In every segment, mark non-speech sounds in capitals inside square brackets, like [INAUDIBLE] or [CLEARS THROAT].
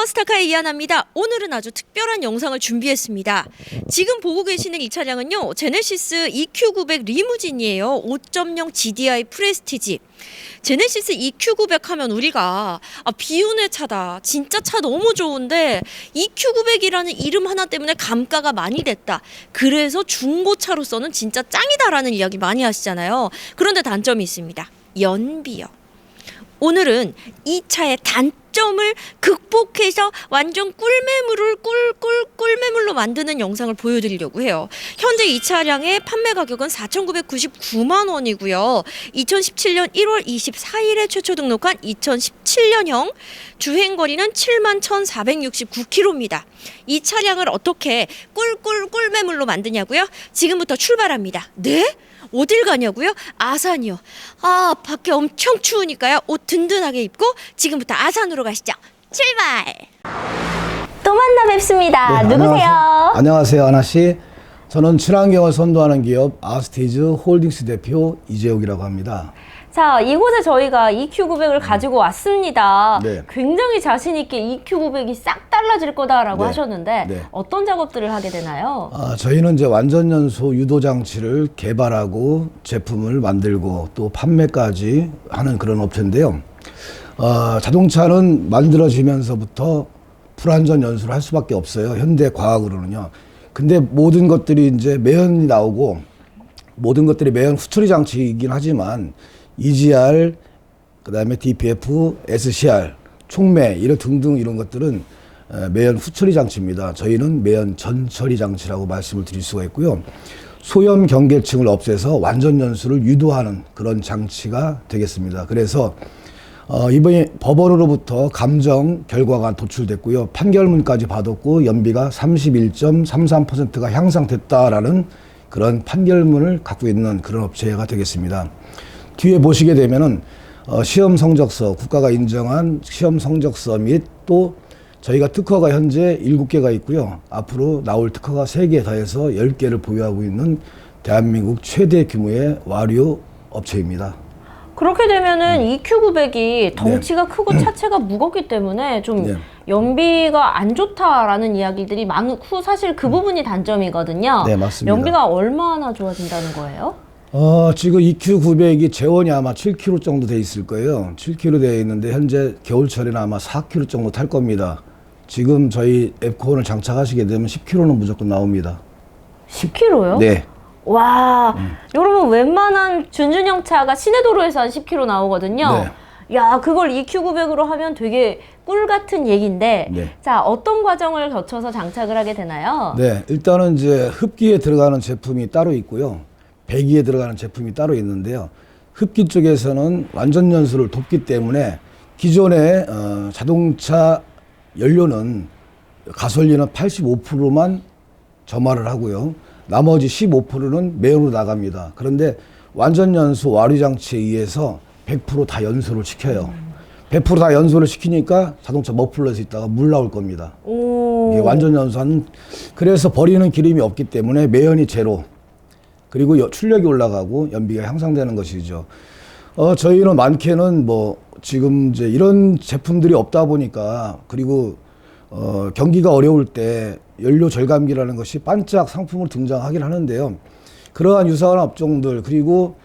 안녕하세요. 스타카의 이하나입니다. 오늘은 아주 특별한 영상을 준비했습니다. 지금 보고 계시는 이 차량은요. 제네시스 EQ900 리무진이에요. 5.0 GDI 프레스티지. 제네시스 EQ900 하면 우리가 아, 비운의 차다. 진짜 차 너무 좋은데 EQ900이라는 이름 하나 때문에 감가가 많이 됐다. 그래서 중고차로서는 진짜 짱이다라는 이야기 많이 하시잖아요. 그런데 단점이 있습니다. 연비요. 오늘은 이 차의 단점을 극복해서 완전 꿀매물을 꿀꿀 꿀매물로 만드는 영상을 보여드리려고 해요. 현재 이 차량의 판매 가격은 4,999만 원이고요. 2017년 1월 24일에 최초 등록한 2017년형 주행 거리는 7만 1,469km입니다. 이 차량을 어떻게 꿀꿀 꿀매물로 만드냐고요? 지금부터 출발합니다. 네? 어딜 가냐고요? 아산이요. 아, 밖에 엄청 추우니까요. 옷 든든하게 입고 지금부터 아산으로 가시죠. 출발! 또 만나 뵙습니다. 네, 누구세요? 안녕하세요. 안녕하세요, 하나 씨. 저는 친환경을 선도하는 기업 아스티즈 홀딩스 대표 이재욱이라고 합니다. 자, 이곳에 저희가 EQ900을 가지고 왔습니다. 네. 굉장히 자신있게 EQ900이 싹 달라질 거다라고 네. 하셨는데 네. 어떤 작업들을 하게 되나요? 아, 저희는 이제 완전 연소 유도 장치를 개발하고 제품을 만들고 또 판매까지 하는 그런 업체인데요. 어, 자동차는 만들어지면서부터 불완전 연소를 할 수밖에 없어요. 현대 과학으로는요. 근데 모든 것들이 이제 매연이 나오고 모든 것들이 매연 후처리 장치이긴 하지만 EGR 그다음에 DPF, SCR, 촉매 이런 등등 이런 것들은 에, 매연 후처리 장치입니다. 저희는 매연 전처리 장치라고 말씀을 드릴 수가 있고요. 소염 경계층을 없애서 완전 연수를 유도하는 그런 장치가 되겠습니다. 그래서 어, 이번에 법원으로부터 감정 결과가 도출됐고요. 판결문까지 받았고 연비가 31.33%가 향상됐다라는 그런 판결문을 갖고 있는 그런 업체가 되겠습니다. 뒤에 보시게 되면은 어, 시험 성적서 국가가 인정한 시험 성적서 및또 저희가 특허가 현재 7개가 있고요. 앞으로 나올 특허가 3개 더해서 10개를 보유하고 있는 대한민국 최대 규모의 와류 업체입니다. 그렇게 되면은 음. EQ900이 덩치가 크고 차체가 무겁기 때문에 좀 네. 연비가 안 좋다라는 이야기들이 많고 사실 그 부분이 단점이거든요. 네, 맞습니다. 연비가 얼마나 좋아진다는 거예요? 어, 지금 EQ900이 재원이 아마 7km 정도 돼 있을 거예요. 7km 되어 있는데 현재 겨울철에는 아마 4km 정도 탈 겁니다. 지금 저희 앱콘을 장착하시게 되면 10km는 무조건 나옵니다. 10km요? 네. 와, 여러분 웬만한 준준형 차가 시내 도로에서 한 10km 나오거든요. 야, 그걸 EQ900으로 하면 되게 꿀 같은 얘기인데, 네. 자 어떤 과정을 거쳐서 장착을 하게 되나요? 네, 일단은 이제 흡기에 들어가는 제품이 따로 있고요. 배기에 들어가는 제품이 따로 있는데요. 흡기 쪽에서는 완전 연소를 돕기 때문에 기존의 어, 자동차 연료는 가솔린은 85%만 점화를 하고요. 나머지 15%는 매연으로 나갑니다. 그런데 완전 연소 와류 장치에 의해서 100%다 연소를 시켜요. 100%다 연소를 시키니까 자동차 머플러에서 있다가 물 나올 겁니다. 오, 이게 완전 연소한 그래서 버리는 기름이 없기 때문에 매연이 제로 그리고 여- 출력이 올라가고 연비가 향상되는 것이죠. 어 저희는 많게는 뭐 지금 이제 이런 제품들이 없다 보니까 그리고 어 경기가 어려울 때 연료 절감기라는 것이 반짝 상품으로 등장하긴 하는데요. 그러한 유사한 업종들 그리고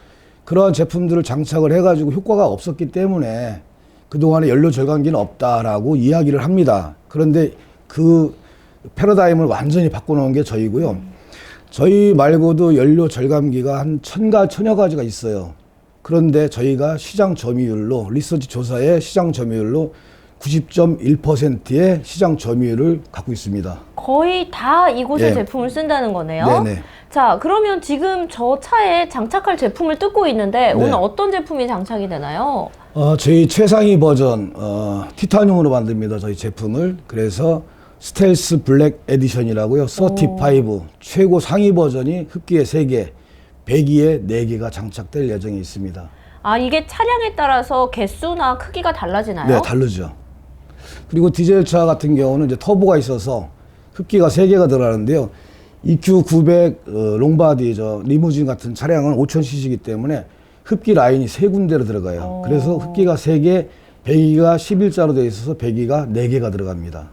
그러한 제품들을 장착을 해가지고 효과가 없었기 때문에 그동안에 연료 절감기는 없다라고 이야기를 합니다. 그런데 그 패러다임을 완전히 바꿔놓은 게 저희고요. 저희 말고도 연료 절감기가 한 천가 천여 가지가 있어요. 그런데 저희가 시장 점유율로 리서치 조사의 시장 점유율로 90.1%의 시장 점유율을 갖고 있습니다. 거의 다 이곳의 예. 제품을 쓴다는 거네요. 네네. 자, 그러면 지금 저 차에 장착할 제품을 뜯고 있는데 네. 오늘 어떤 제품이 장착이 되나요? 어, 저희 최상위 버전 어, 티타늄으로 만듭니다. 저희 제품을 그래서 스텔스 블랙 에디션이라고요. 35 최고 상위 버전이 흡기에 3개, 배기에 4개가 장착될 예정에 있습니다. 아, 이게 차량에 따라서 개수나 크기가 달라지나요? 네, 다르죠. 그리고 디젤 차 같은 경우는 이제 터보가 있어서 흡기가 3개가 들어가는데요. EQ900 어, 롱바디 저 리무진 같은 차량은 5000cc이기 때문에 흡기 라인이 세 군데로 들어가요. 그래서 흡기가 세 개, 배기가 11자로 되어 있어서 배기가 4개가 들어갑니다.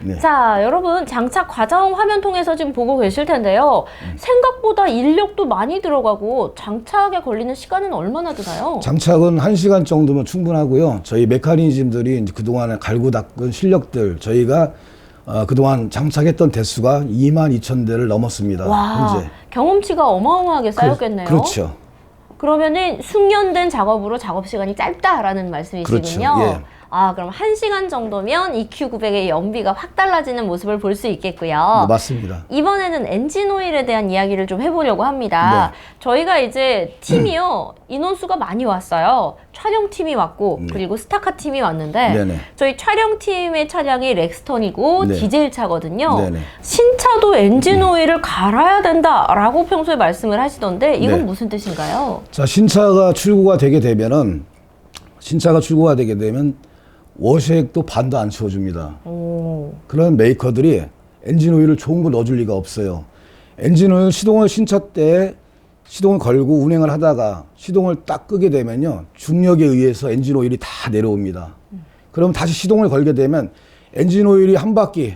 네. 자, 여러분 장착 과정 화면 통해서 지금 보고 계실 텐데요. 생각보다 인력도 많이 들어가고 장착에 걸리는 시간은 얼마나 드나요? 장착은 1시간 정도면 충분하고요. 저희 메커니즘들이 이제 그동안에 갈고 닦은 실력들 저희가 어, 그동안 장착했던 대수가 2만 2천 대를 넘었습니다. 와, 현재. 경험치가 어마어마하게 쌓였겠네요. 그, 그렇죠. 그러면은 숙련된 작업으로 작업 시간이 짧다라는 말씀이시군요. 그렇죠. 예. 아, 그럼 한시간 정도면 EQ900의 연비가 확 달라지는 모습을 볼 수 있겠고요. 네, 맞습니다. 이번에는 엔진 오일에 대한 이야기를 좀 해보려고 합니다. 네. 저희가 이제 팀이요 인원수가 많이 왔어요. 촬영팀이 왔고 네. 그리고 스타카 팀이 왔는데 네네. 저희 촬영팀의 차량이 렉스턴이고 네. 디젤 차거든요. 네네. 신차도 엔진 오일을 갈아야 된다라고 평소에 말씀을 하시던데 이건 네. 무슨 뜻인가요? 자 신차가 출고가 되게 되면은 신차가 출고가 되게 되면 워셔액도 반도 안 채워줍니다. 오, 그런 메이커들이 엔진 오일을 좋은 거 넣어줄 리가 없어요. 엔진 오일 시동을 신차 때 시동을 걸고 운행을 하다가 시동을 딱 끄게 되면요 중력에 의해서 엔진 오일이 다 내려옵니다. 그럼 다시 시동을 걸게 되면 엔진 오일이 한 바퀴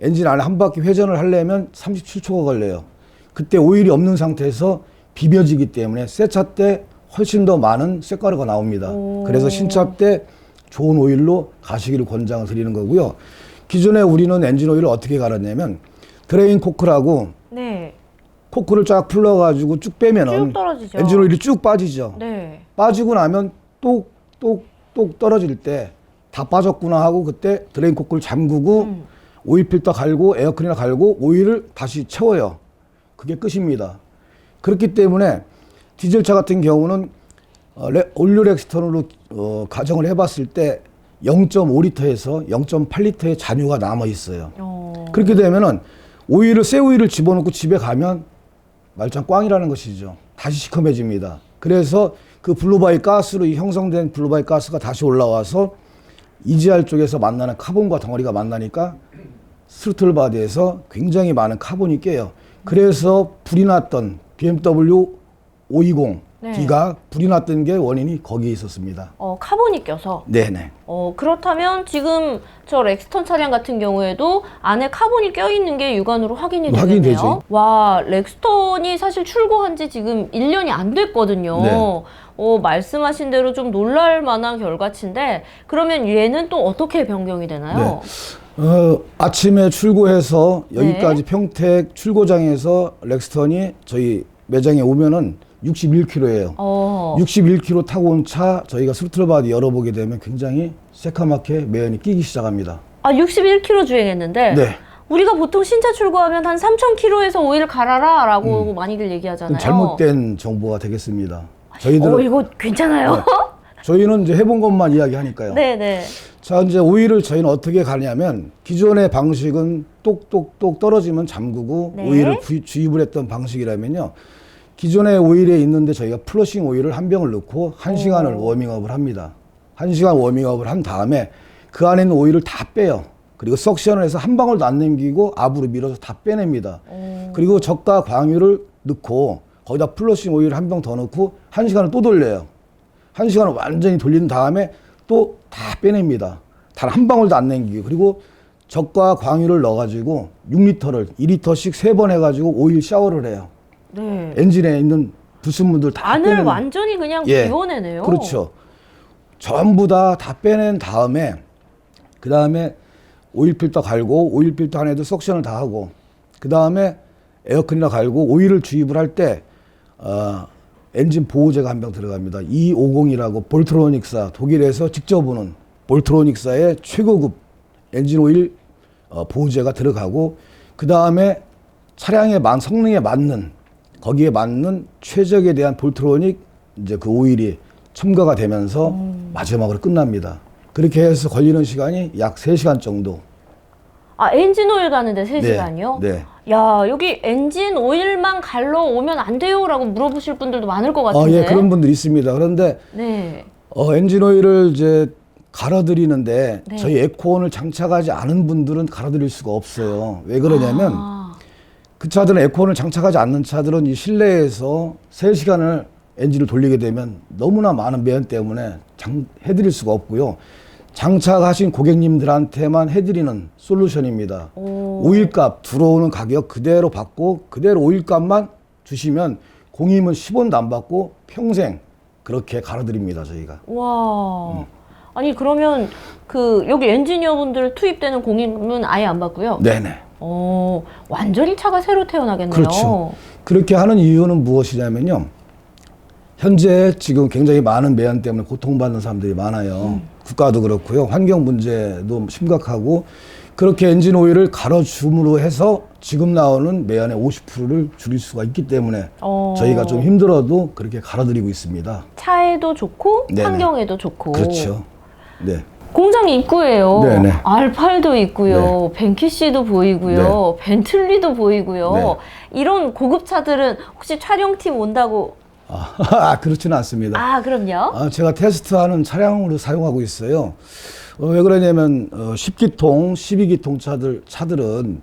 엔진 안에 한 바퀴 회전을 하려면 37초가 걸려요. 그때 오일이 없는 상태에서 비벼지기 때문에 새 차 때 훨씬 더 많은 쇳가루가 나옵니다. 오. 그래서 신차 때 좋은 오일로 가시기를 권장을 드리는 거고요. 기존에 우리는 엔진 오일을 어떻게 갈았냐면 드레인 코크라고 네, 코크를 쫙 풀러가지고 쭉 빼면은 쭉 떨어지죠. 엔진 오일이 쭉 빠지죠. 네, 빠지고 나면 똑똑똑 떨어질 때 다 빠졌구나 하고 그때 드레인 코크를 잠그고 음. 오일 필터 갈고 에어컨이나 갈고 오일을 다시 채워요. 그게 끝입니다. 그렇기 때문에 디젤차 같은 경우는 어, 레, 올류 렉스턴으로 어, 가정을 해봤을 때 0.5리터에서 0.8리터의 잔유가 남아 있어요. 어, 그렇게 되면은 오일을 새 오일을 집어넣고 집에 가면 말짱 꽝이라는 것이죠. 다시 시커매집니다. 그래서 그 블루바이 가스로 이 형성된 블루바이 가스가 다시 올라와서 EGR 쪽에서 만나는 카본과 덩어리가 만나니까 스루틀 바디에서 굉장히 많은 카본이 깨요. 그래서 불이 났던 BMW 520 네. D가 불이 났던 게 원인이 거기에 있었습니다. 어, 카본이 껴서 네네. 어, 그렇다면 지금 저 렉스턴 차량 같은 경우에도 안에 카본이 껴 있는 게 육안으로 확인이 확인이 되겠네요. 되죠. 와, 렉스턴이 사실 출고한 지 지금 1년이 안 됐거든요. 네. 어, 말씀하신 대로 좀 놀랄 만한 결과치인데 그러면 얘는 또 어떻게 변경이 되나요? 어, 아침에 출고해서 네. 여기까지 평택 출고장에서 렉스턴이 저희 매장에 오면은 61km예요. 어, 61km 타고 온 차 저희가 스루틀 바디 열어보게 되면 굉장히 새카맣게 매연이 끼기 시작합니다. 아, 61km 주행했는데 네. 우리가 보통 신차 출고하면 한 3,000km에서 오일 갈아라 라고 많이들 얘기하잖아요. 좀 잘못된 정보가 되겠습니다. 어, 저희들은 이거 괜찮아요? 저희는 이제 해본 것만 이야기하니까요. 네, 네. 자 이제 오일을 저희는 어떻게 가냐면 기존의 방식은 똑똑똑 떨어지면 잠그고 네. 오일을 부- 주입을 했던 방식이라면요 기존의 오일에 있는데 저희가 플러싱 오일을 한 병을 넣고 한 시간을 워밍업을 합니다. 한 시간 워밍업을 한 다음에 그 안에 있는 오일을 다 빼요. 그리고 석션을 해서 한 방울도 안 남기고 압으로 밀어서 다 빼냅니다. 그리고 저가 광유를 넣고 거기다 플러싱 오일 한 병 더 넣고 한 시간을 또 돌려요. 한 시간을 완전히 돌린 다음에 또 다 빼냅니다. 단 한 방울도 안 남기고. 그리고 적과 광유를 넣어가지고 6리터를 2리터씩 세 번 해가지고 오일 샤워를 해요. 네. 엔진에 있는 불순물들 다 안을 빼내는 완전히 그냥 예. 비워내네요. 그렇죠. 전부 다 다 빼낸 다음에 그 다음에 오일 필터 갈고 오일 필터 안에도 석션을 다 하고 그 다음에 에어컨이나 갈고 오일을 주입을 할 때 어, 엔진 보호제가 한 병 들어갑니다. 250이라고 볼트로닉사 독일에서 직접 오는 볼트로닉사의 최고급 엔진 오일 어, 보호제가 들어가고 그 다음에 차량의 만 성능에 맞는 거기에 맞는 최적에 대한 볼트로닉 이제 그 오일이 첨가가 되면서 마지막으로 끝납니다. 그렇게 해서 걸리는 시간이 약 3시간 정도. 아 엔진 오일 가는데 3시간이요? 네. 야 여기 엔진 오일만 갈러 오면 안 돼요라고 물어보실 분들도 많을 것 어, 같은데. 예, 그런 분들이 있습니다. 그런데 네. 어, 엔진 오일을 이제 갈아드리는데 네. 저희 에코온을 장착하지 않은 분들은 갈아드릴 수가 없어요. 왜 그러냐면 아, 그 차들은 에코온을 장착하지 않는 차들은 이 실내에서 3시간을 엔진을 돌리게 되면 너무나 많은 매연 때문에 장, 해드릴 수가 없고요. 장착하신 고객님들한테만 해드리는 솔루션입니다. 오 일값 들어오는 가격 그대로 받고 그대로 오일값만 주시면 공임은 10원도 안 받고 평생 그렇게 갈아드립니다 저희가. 와. 아니 그러면 그 여기 엔지니어분들 투입되는 공임은 아예 안 받고요. 네네. 어, 완전히 차가 새로 태어나겠네요. 그렇죠. 그렇게 하는 이유는 무엇이냐면요. 현재 지금 굉장히 많은 매연 때문에 고통받는 사람들이 많아요. 국가도 그렇고요. 환경 문제도 심각하고 그렇게 엔진 오일을 갈아줌으로 해서 지금 나오는 매연의 50%를 줄일 수가 있기 때문에 어. 저희가 좀 힘들어도 그렇게 갈아드리고 있습니다. 차에도 좋고 네네. 환경에도 좋고. 그렇죠. 네. 공장 입구에요. 네네. 알팔도 있고요. 벤키시도 보이고요. 벤틀리도 보이고요. 네. 이런 고급 차들은 혹시 촬영팀 온다고? [LAUGHS] 아, 그렇지는 않습니다. 아, 그럼요. 아, 제가 테스트하는 차량으로 사용하고 있어요. 어, 왜 그러냐면 어, 10기통, 12기통 차들 차들은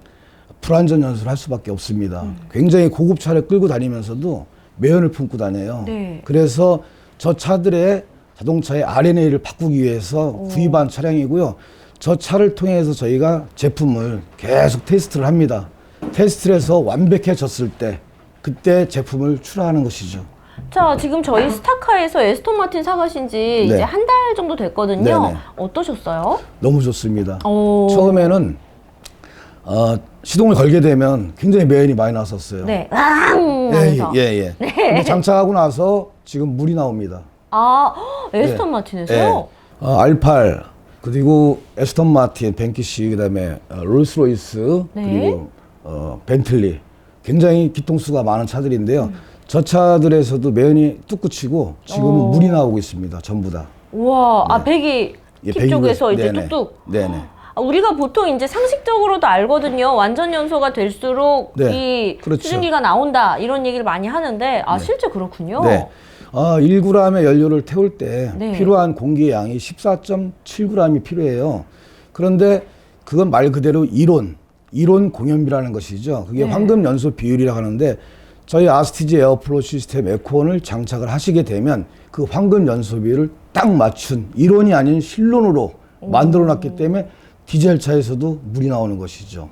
불안전 연수를 할 수밖에 없습니다. 굉장히 고급 차를 끌고 다니면서도 매연을 품고 다녀요. 네. 그래서 저 차들의 자동차의 RNA를 바꾸기 위해서 구입한 차량이고요. 저 차를 통해서 저희가 제품을 계속 테스트를 합니다. 테스트를 해서 완벽해졌을 때 그때 제품을 출하하는 것이죠. 자, 지금 저희 스타카에서 에스톤 마틴 사가신 지 이제 네. 한달 정도 됐거든요. 네네. 어떠셨어요? 너무 좋습니다. 어. 처음에는 어, 시동을 걸게 되면 굉장히 매연이 많이 났었어요. 네. 앙! 예, 하면서. 예, 예. 근데 장착하고 나서 지금 물이 나옵니다. 아, [GASPS] 헉, 에스톤 예. 마틴에서요? 예. 어, R8 그리고 에스턴 마틴, 벤키시 그다음에 어, 롤스로이스 네. 그리고 어, 벤틀리 굉장히 기통수가 많은 차들인데요. 음. 저 차들에서도 매연이 뚝 그치고 지금은 어. 물이 나오고 있습니다. 전부 다. 우와, 아, 배기 예, 팁 쪽에서 배기구- 이제 네네. 뚝뚝. 네네. [GASPS] 아, 우리가 보통 이제 상식적으로도 알거든요. 완전 연소가 될수록 네, 이 그렇죠. 수증기가 나온다 이런 얘기를 많이 하는데 아 실제 그렇군요. 네. 아, 1g의 연료를 태울 때 네. 필요한 공기의 양이 14.7g이 필요해요. 그런데 그건 말 그대로 이론, 이론 공연비라는 것이죠. 그게 네. 황금 연소 비율이라고 하는데 저희 아스티지 에어플로 시스템 에코원을 장착을 하시게 되면 그 황금 연소비를 딱 맞춘 이론이 아닌 실론으로 만들어 놨기 때문에 디젤 차에서도 물이 나오는 것이죠.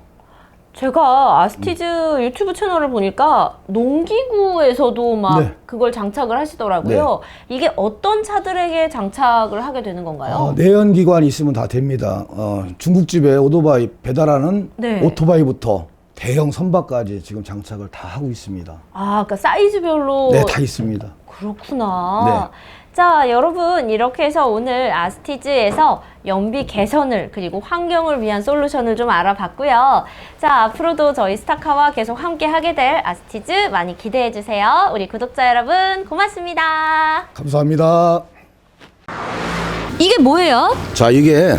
제가 아스티즈 유튜브 채널을 보니까 농기구에서도 막 네. 그걸 장착을 하시더라고요. 이게 어떤 차들에게 장착을 하게 되는 건가요? 어, 내연기관이 있으면 다 됩니다. 어, 중국집에 오토바이 배달하는 네. 오토바이부터 대형 선박까지 지금 장착을 다 하고 있습니다. 아, 그러니까 사이즈별로 네, 다 있습니다. 그렇구나. 네. 자, 여러분 이렇게 해서 오늘 아스티즈에서 연비 개선을 그리고 환경을 위한 솔루션을 좀 알아봤고요. 자, 앞으로도 저희 스타카와 계속 함께 하게 될 아스티즈 많이 기대해 주세요. 우리 구독자 여러분 고맙습니다. 감사합니다. 이게 뭐예요? 자, 이게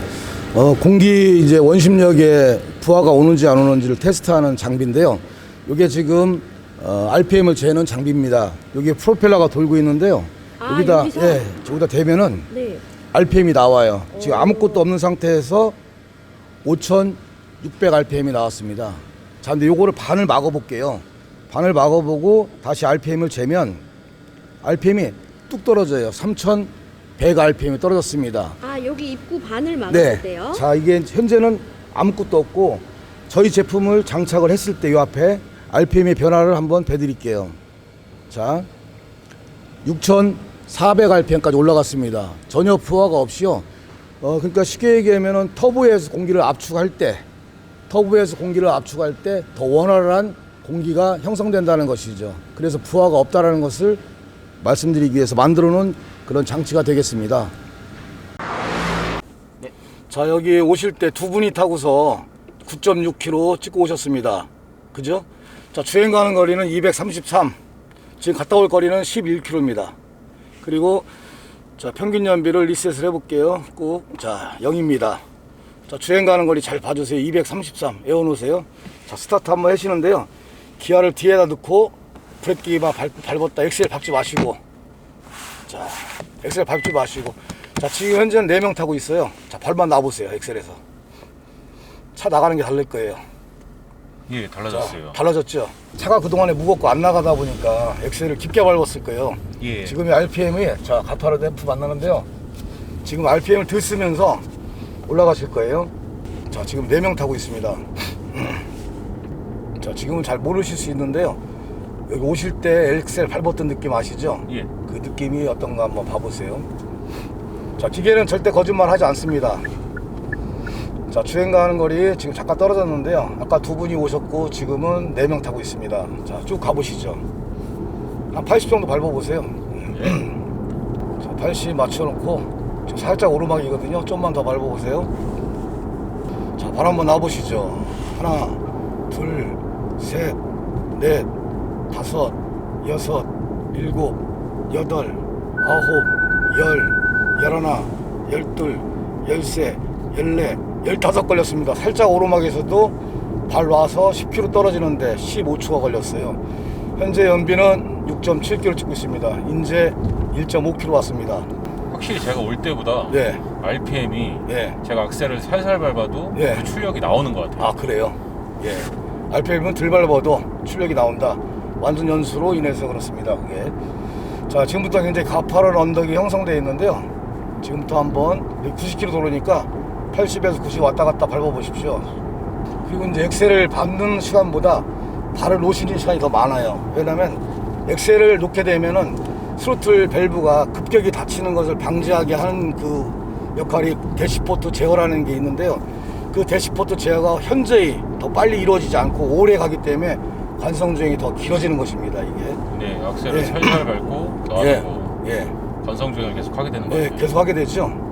어, 공기 이제 원심력에 부하가 오는지 안 오는지를 테스트하는 장비인데요. 이게 지금 어, RPM을 재는 장비입니다. 여기 프로펠러가 돌고 있는데요. 아, 여기다 아, 예 저기다 대면은 네. RPM이 나와요. 지금 아무것도 없는 상태에서 5,600 RPM이 나왔습니다. 자, 근데 요거를 반을 막아볼게요. 반을 막아보고 다시 RPM을 재면 RPM이 뚝 떨어져요. 3,100 RPM이 떨어졌습니다. 아 여기 입구 반을 네. 막았을 때요. 자, 이게 현재는 아무것도 없고 저희 제품을 장착을 했을 때 요 앞에 RPM의 변화를 한번 봐드릴게요. 자. 6,000 400rpm까지 올라갔습니다. 전혀 부하가 없이요. 어, 그러니까 쉽게 얘기하면 터보에서 공기를 압축할 때, 터보에서 공기를 압축할 때 더 원활한 공기가 형성된다는 것이죠. 그래서 부하가 없다는 것을 말씀드리기 위해서 만들어 놓은 그런 장치가 되겠습니다. 네. 자, 여기 오실 때 두 분이 타고서 9.6km 찍고 오셨습니다. 그죠? 자, 주행 가는 거리는 233. 지금 갔다 올 거리는 11km입니다. 그리고 자 평균 연비를 리셋을 해볼게요. 꼭자 0입니다. 자 주행 가는 거리 잘 봐주세요. 233 에어놓으세요. 자 스타트 한번 하시는데요. 기아를 뒤에다 넣고 브레이크만 밟, 밟았다 엑셀 밟지 마시고 자 엑셀 밟지 마시고 자 지금 현재는 4명 타고 있어요 자 발만 놔보세요 엑셀에서 차 나가는 게 다를 거예요 예, 달라졌어요. 달라졌죠. 차가 그동안에 무겁고 안 나가다 보니까 엑셀을 깊게 밟았을 거예요. 예. 지금의 RPM이 자 가파르 댐프 만나는데요. 지금 RPM을 드 쓰면서 올라가실 거예요. 자 지금 4명 타고 있습니다. 자 지금은 잘 모르실 수 있는데요. 여기 오실 때 엑셀 밟았던 느낌 아시죠? 예. 그 느낌이 어떤가 한번 봐보세요. 자 기계는 절대 거짓말 하지 않습니다. 자 주행가 하는 거리 지금 잠깐 떨어졌는데요. 아까 두 분이 오셨고 지금은 네 명 타고 있습니다. 자 쭉 가보시죠. 한 80 정도 밟아보세요. 예. 자, 80 맞춰놓고 지금 살짝 오르막이거든요. 좀만 더 밟아보세요. 자 바람 한번 놔보시죠. 하나 둘셋넷 다섯 여섯 일곱 여덟 아홉 열 열하나 열둘 열세 열넷 15 걸렸습니다. 살짝 오르막에서도 발 와서 10km 떨어지는데 15초가 걸렸어요. 현재 연비는 6.7km 찍고 있습니다. 이제 1.5km 왔습니다. 확실히 제가 올 때보다 예. RPM이 예. 제가 악셀을 살살 밟아도 예. 그 출력이 나오는 것 같아요. 아 그래요? 예. RPM은 덜 밟아도 출력이 나온다. 완전 연수로 인해서 그렇습니다. 예. 자 지금부터 굉장히 가파른 언덕이 형성되어 있는데요. 지금부터 한번 90km 도로니까 80에서 90 왔다 갔다 밟아보십시오. 그리고 이제 엑셀을 밟는 시간보다 발을 놓으시는 시간이 더 많아요. 왜냐면 엑셀을 놓게 되면은 스로틀 밸브가 급격히 닫히는 것을 방지하게 하는 그 역할이 대시포트 제어라는 게 있는데요. 그 대시포트 제어가 현저히 더 빨리 이루어지지 않고 오래 가기 때문에 관성 주행이 더 길어지는 것입니다. 이게. 네, 악셀을 예. 살살 밟고 예. 놔두고 예. 관성 주행을 계속 하게 되는 네, 거예요. 계속 하게 되죠.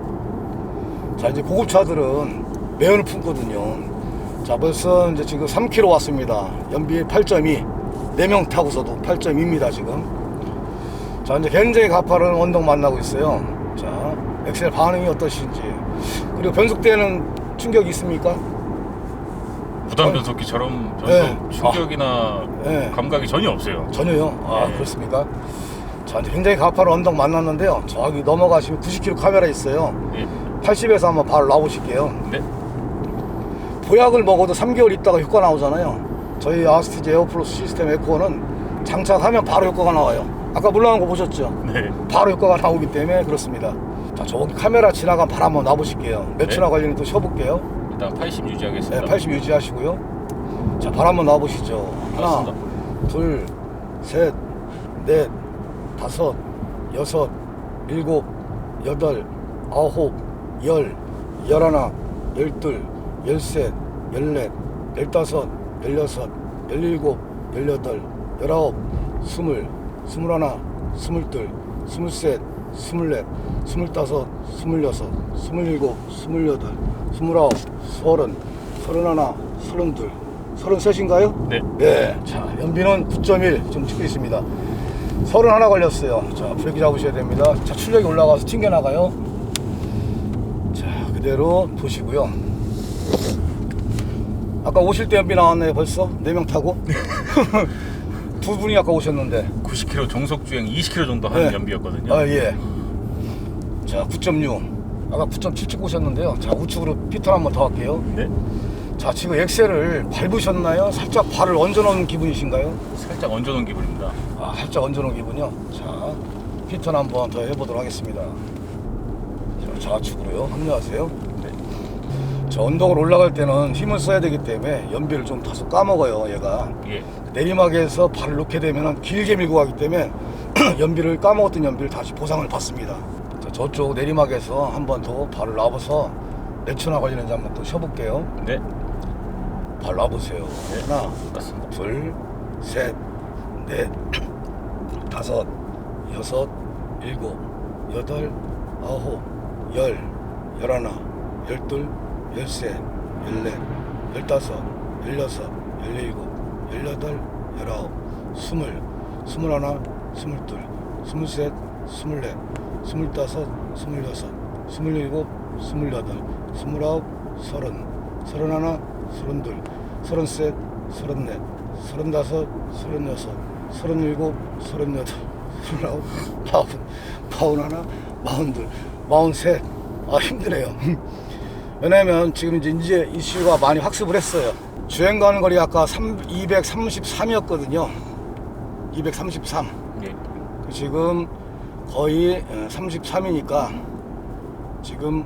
자, 이제 고급차들은 매연을 품거든요. 자, 벌써 이제 지금 3km 왔습니다. 연비 8.2. 4명 타고서도 8.2입니다, 지금. 자, 이제 굉장히 가파른 언덕 만나고 있어요. 자, 엑셀 반응이 어떠신지. 그리고 변속대는 충격이 있습니까? 무단 어. 변속기처럼 변속 예. 충격이나 예. 감각이 전혀 없어요. 전혀요. 아, 네. 그렇습니까? 자, 이제 굉장히 가파른 언덕 만났는데요. 저기 넘어가시면 90km 카메라 있어요. 예. 80에서 한번 바로 놔보실게요. 네. 보약을 먹어도 3개월 있다가 효과 나오잖아요. 저희 아스티지 에어플러스 시스템 에코는 장착하면 바로 효과가 나와요. 아까 물러난 거 보셨죠? 네. 바로 효과가 나오기 때문에 그렇습니다. 자, 저기 카메라 지나간 발 한번 놔보실게요. 몇 네. 초나 걸리는지 또 쉬어볼게요. 일단 80 네, 유지하겠습니다. 80 유지하시고요. 자, 발 한번 놔보시죠. 하나, 알겠습니다. 둘, 셋, 넷, 다섯, 여섯, 일곱, 여덟, 아홉, 열, 열하나, 열둘, 열셋, 열넷, 열다섯, 열여섯, 열일곱, 열여덟, 열아홉, 스물, 스물하나, 스물둘, 스물셋, 스물넷, 스물다섯, 스물여섯, 스물일곱, 스물여덟, 스물아홉, 서른, 서른하나, 서른둘, 서른셋인가요? 네. 네. 자, 연비는 9.1 지금 찍고 있습니다. 서른 하나 걸렸어요. 자, 브레이크 잡으셔야 됩니다. 자, 출력이 올라가서 튕겨나가요. 자, 그대로 보시고요. 아까 오실 때 연비 나왔네요, 벌써? 네 명 타고? [LAUGHS] 두 분이 아까 오셨는데. 90km 종속 주행 20km 정도 하는 네. 연비였거든요. 아, 예. 자, 9.6. 아까 9.7 찍고 오셨는데요. 자, 우측으로 피턴 한번 더 할게요. 네. 자, 지금 엑셀을 밟으셨나요? 살짝 발을 얹어놓은 기분이신가요? 살짝 얹어놓은 기분입니다. 아, 살짝 얹어놓은 기분이요. 자, 피턴 한번 더 해보도록 하겠습니다. 자, 좌측으로요. 합류하세요. 네. 자, 언덕을 올라갈 때는 힘을 써야 되기 때문에 연비를 좀 다소 까먹어요, 얘가. 예. 내리막에서 발을 놓게 되면 길게 밀고 가기 때문에 [CLEARS THROAT] 연비를 까먹었던 연비를 다시 보상을 받습니다. 자, 저쪽 내리막에서 한 번 더 발을 놔봐서 몇 초나 걸리는지 한번 또 쉬어볼게요. 네. 발 놔보세요. 하나, 맞습니다. 둘, 셋, 넷, [CLEARS THROAT] 다섯, 여섯, 일곱, 여덟, 아홉, 열, 열하나, 열둘, 열셋, 열넷, 열다섯, 열여섯, 열일곱, 열여덟, 열아홉, 스물, 스물하나, 스물둘, 스물셋, 스물넷, 스물다섯, 스물여섯, 스물일곱, 스물여덟, 스물아홉, 서른, 서른하나, 서른둘, 서른셋, 서른넷, 서른다섯, 서른여섯, 서른일곱, 서른여덟, [LAUGHS] 서른아홉, 마흔, 마흔하나, 마흔둘, 마흔셋. 아 힘드네요. 왜냐면 지금 이제 이제 이슈가 많이 학습을 했어요. 주행 가는 거리 아까 233이었거든요. 233. 예. 지금 거의 33이니까 지금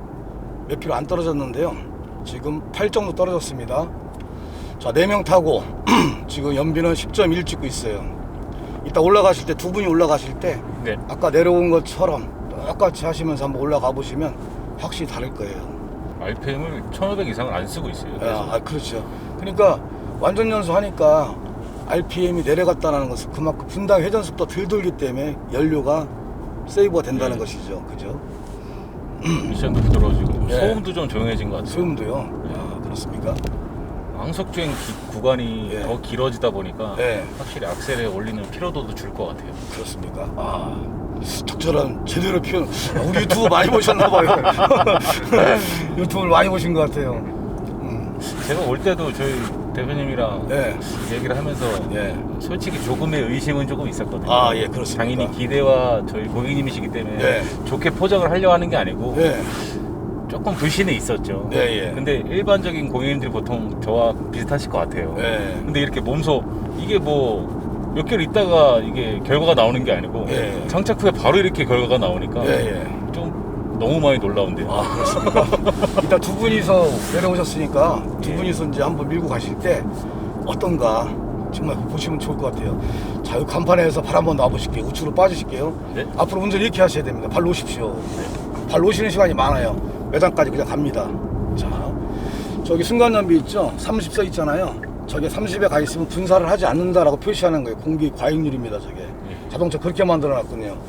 몇 킬로 안 떨어졌는데요. 지금 8 정도 떨어졌습니다. 자, 4명 타고 [CLEARS THROAT] 지금 연비는 10.1 찍고 있어요. 이따 올라가실 때 두 분이 올라가실 때 네. 아까 내려온 것처럼 똑같이 하시면서 한번 올라가 보시면 확실히 다를 거예요. RPM을 1500 이상을 안 쓰고 있어요. 그래서 아, 그렇죠. 그러니까 완전 연소하니까 RPM이 내려갔다는 것은 그만큼 분당 회전속도 덜 돌기 때문에 연료가 세이브가 된다는 네. 것이죠. 그죠? [CLEARS THROAT] 미션도 부드러워지고 네. 소음도 좀 조용해진 것 같아요. 소음도요. 아, 그렇습니까? 항속 주행 기- 구간이 예. 더 길어지다 보니까 네. 확실히 악셀에 올리는 피로도도 줄 것 같아요. 그렇습니까? 아, 적절한 제대로 표현. 아, 우리 유튜브 많이 보셨나 봐요. [LAUGHS] 유튜브를 많이 보신 것 같아요. 음, 제가 올 때도 저희 대표님이랑 네. 얘기를 하면서 예. 솔직히 조금의 의심은 조금 있었거든요. 아, 예, 그렇습니까? 당연히 기대와 저희 고객님이시기 때문에 네. 좋게 포장을 하려 하는 게 아니고 예. 조금 불신이 있었죠. 예, 예. 근데 일반적인 고객님들이 보통 저와 비슷하실 것 같아요. 예. 근데 이렇게 몸소 이게 뭐 몇 개월 있다가 이게 결과가 나오는 게 아니고 예. 장착 후에 바로 이렇게 결과가 나오니까 예, 예. 좀 너무 많이 놀라운데요. 아, 그렇습니까? 이따 두 분이서 내려오셨으니까 두 예. 분이서 이제 한번 밀고 가실 때 어떤가 정말 보시면 좋을 것 같아요. 자, 이 간판에서 발 한번 놔보실게요. 우측으로 빠지실게요. 네. 앞으로 운전 이렇게 하셔야 됩니다. 발 놓으십시오. 발 놓으시는 시간이 많아요. 매장까지 그냥 갑니다. 자, 저기 순간연비 있죠? 30써 있잖아요. 저게 30에 가 있으면 분사를 하지 않는다라고 표시하는 거예요. 공기 과잉률입니다, 저게. 자동차 그렇게 만들어 놨군요.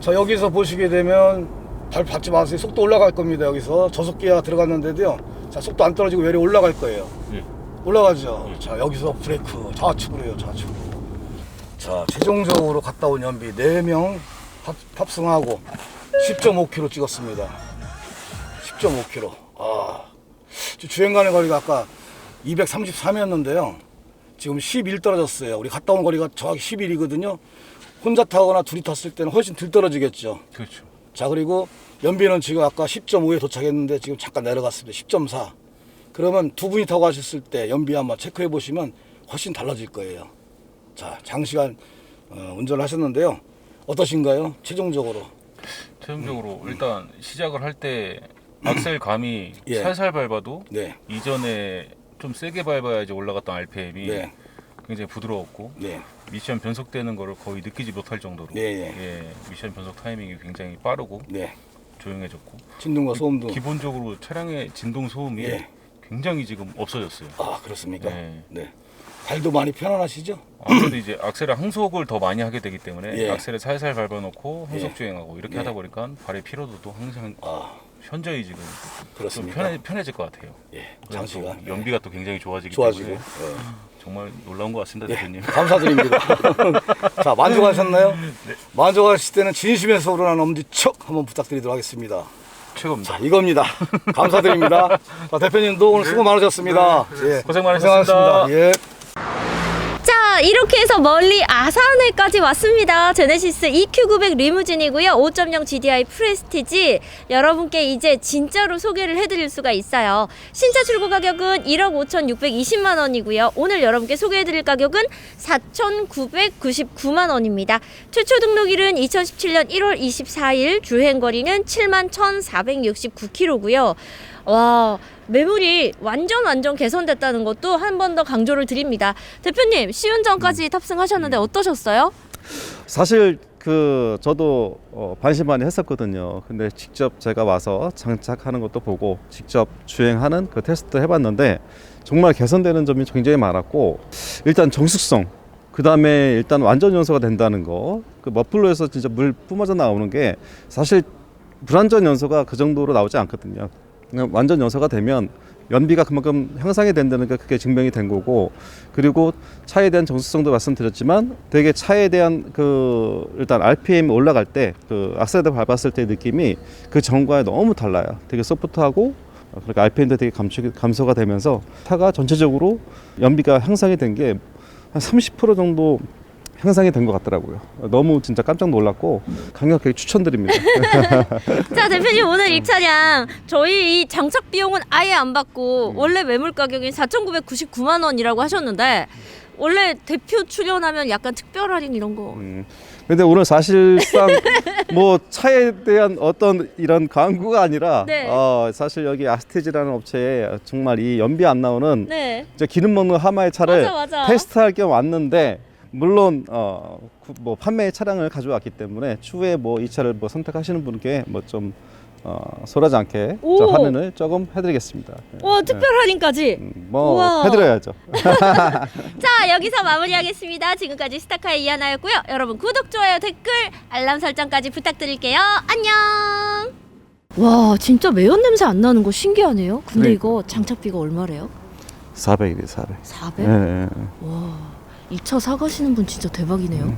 자, 여기서 보시게 되면 발 밟지 마세요. 속도 올라갈 겁니다, 여기서. 저속기가 들어갔는데도요. 자, 속도 안 떨어지고 외래 올라갈 거예요. 예. 올라가죠. 자, 여기서 브레이크 좌측으로 해요, 좌측으로. 자, 최종적으로 갔다 온 연비 4명 합, 합승하고 10.5km 찍었습니다. 10.5km. 아, 저 주행 가는 거리가 아까 233이었는데요. 지금 11 떨어졌어요. 우리 갔다 온 거리가 정확히 11이거든요. 혼자 타거나 둘이 탔을 때는 훨씬 덜 떨어지겠죠. 그렇죠. 자 그리고 연비는 지금 아까 10.5에 도착했는데 지금 잠깐 내려갔습니다. 10.4. 그러면 두 분이 타고 가셨을 때 연비 한번 체크해 보시면 훨씬 달라질 거예요. 자 장시간 어, 운전을 하셨는데요. 어떠신가요? 최종적으로. 최종적으로 일단 시작을 할 때 [CLEARS THROAT] 악셀 감이 음. 예. 살살 밟아도 네. 이전에 좀 세게 밟아야지 올라갔던 RPM이 네. 굉장히 부드러웠고 네. 미션 변속되는 거를 거의 느끼지 못할 정도로 예, 예. 예, 미션 변속 타이밍이 굉장히 빠르고 네. 조용해졌고 진동과 소음도. 기본적으로 차량의 진동 소음이 예. 굉장히 지금 없어졌어요. 아 그렇습니까? 네. 네. 발도 많이 편안하시죠? 아무래도 이제 악셀을 항속을 더 많이 하게 되기 때문에 예. 악셀을 살살 밟아놓고 항속 예. 주행하고 이렇게 예. 하다 보니까 발의 피로도도 항상 아 현저히 지금 좀 그렇습니까? 편해, 편해질 것 같아요. 예. 그래서 장시간 또 연비가 또 굉장히 좋아지기 좋아지고. 때문에 예. 정말 놀라운 것 같습니다, 예, 대표님. 감사드립니다. [LAUGHS] 자, 만족하셨나요? [LAUGHS] 네. 만족하실 때는 진심에서 우러나는 엄지척 한번 부탁드리도록 하겠습니다. 최고입니다. 자, 이겁니다. 감사드립니다. [LAUGHS] 자, 대표님도 오늘 수고 많으셨습니다. 예. 고생 많으셨습니다. 고생하셨습니다. 예. 자, 이렇게 해서 멀리 아산에까지 왔습니다. 제네시스 EQ900 리무진이고요. 5.0 GDI 프레스티지. 여러분께 이제 진짜로 소개를 해드릴 수가 있어요. 신차 출고 가격은 1억 5,620만 원이고요. 오늘 여러분께 소개해드릴 가격은 4,999만 원입니다. 최초 등록일은 2017년 1월 24일, 주행거리는 7만 1,469km고요. 와, 매물이 완전 완전 개선됐다는 것도 한 번 더 강조를 드립니다. 대표님, 시운전까지 탑승하셨는데 어떠셨어요? 사실 그 저도 어, 반신반의 했었거든요. 근데 직접 제가 와서 장착하는 것도 보고 직접 주행하는 그 테스트 해봤는데 정말 개선되는 점이 굉장히 많았고 일단 정숙성 그 다음에 일단 완전 연소가 된다는 거, 그 머플러에서 진짜 물 뿜어져 나오는 게 사실 불완전 연소가 그 정도로 나오지 않거든요. 완전 연소가 되면 연비가 그만큼 향상이 된다는 게 그게 증명이 된 거고 그리고 차에 대한 정수성도 말씀드렸지만 되게 차에 대한 그 일단 RPM 올라갈 때 그 악셀레터 밟았을 때 느낌이 그 전과에 너무 달라요. 되게 소프트하고 그러니까 RPM도 되게 감축, 감소가 되면서 차가 전체적으로 연비가 향상이 된 게 한 30% 정도 향상이 된 것 같더라고요. 너무 진짜 깜짝 놀랐고 강력하게 추천드립니다. [LAUGHS] 자 대표님 오늘 이 차량 저희 이 장착 비용은 아예 안 음. 받고 원래 매물 가격이 4,999만 원이라고 하셨는데 원래 대표 출연하면 약간 특별 할인 이런 거 음. 근데 오늘 사실상 [LAUGHS] 뭐 차에 대한 어떤 이런 광고가 아니라 네. 어, 사실 여기 아스테지라는 업체에 정말 이 연비 안 나오는 네. 이제 기름 먹는 하마의 차를 맞아, 맞아. 테스트할 겸 왔는데 물론 어, 구- 뭐 판매 차량을 가져왔기 때문에 추후에 뭐 이 차를 뭐 선택하시는 분께 뭐좀 어, 소라지 않게 오. 좀 할인을 조금 해드리겠습니다. 네. 와 특별 할인까지 음, 뭐 우와. 해드려야죠. [LAUGHS] 자 여기서 마무리하겠습니다 지금까지 스타카의 이하나였고요 여러분 구독 좋아요 댓글 알람 설정까지 부탁드릴게요 안녕 와 진짜 매연 냄새 안 나는 거 신기하네요 근데 네. 이거 장착비가 얼마래요? 400이래 400. 400? 예, 예. 와, 이 차 사가시는 분 진짜 대박이네요.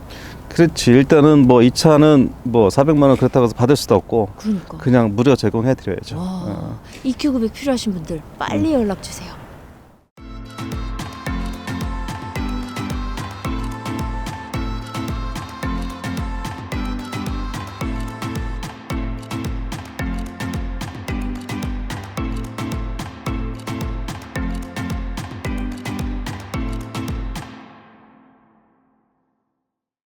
그렇지 일단은 뭐 이 차는 뭐 400만 원 그렇다고 해서 받을 수도 없고 그러니까. 그냥 무료 제공해 드려야죠. 와, EQ900 필요하신 분들 빨리 연락 주세요.